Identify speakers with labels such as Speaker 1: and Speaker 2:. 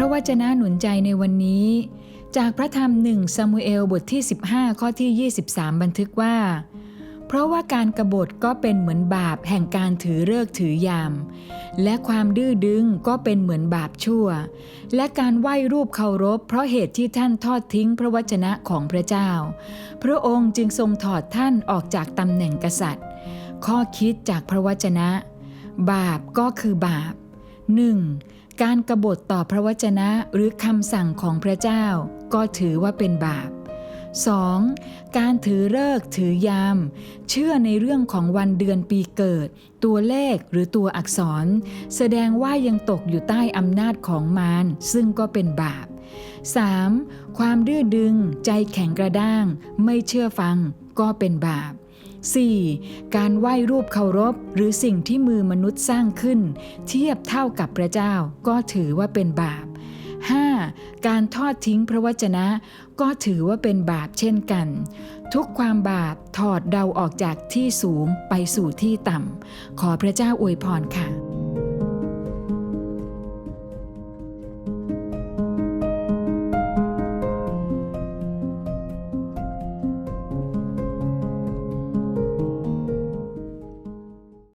Speaker 1: ระวจนะหนุนใจในวันนี้ จากพระธรรมหนึ่งซามูเอลบทที่ 15 ข้อที่ 23 บันทึกว่า เพราะว่าการกรบฏก็เป็นเหมือนบาปแห่งการถือเลิกถือยาม และความดื้อดึงก็เป็นเหมือนบาปชั่ว และการไหว้รูปเคารพ เพราะเหตุที่ท่านทอดทิ้งพระวจนะของพระเจ้า พระองค์จึงทรงถอดท่านออกจากตำแหน่งกษัตริย์ ข้อคิดจากพระวจนะ บาปก็คือบาป 1. การกรบฏต่อพระวจนะหรือคำสั่งของพระเจ้า ก็ถือว่าเป็นบาป 2. การถือเลิกถือยาม เชื่อในเรื่องของวันเดือนปีเกิด ตัวเลขหรือตัวอักษร แสดงว่ายังตกอยู่ใต้อำนาจของมารซึ่งก็เป็นบาป 3. ความดื้อดึง ใจแข็งกระด้าง ไม่เชื่อฟัง ก็เป็นบาป 4. การไหว้รูปเคารพ หรือสิ่งที่มือมนุษย์สร้างขึ้น เทียบเท่ากับพระเจ้าก็ถือว่าเป็นบาป 5. การทอดทิ้งพระวจนะ ก็ถือว่าเป็นบาปเช่นกัน ทุกความบาปถอดเดาออกจากที่สูงไปสู่ที่ต่ำ ขอพระเจ้าอวยพรค่ะ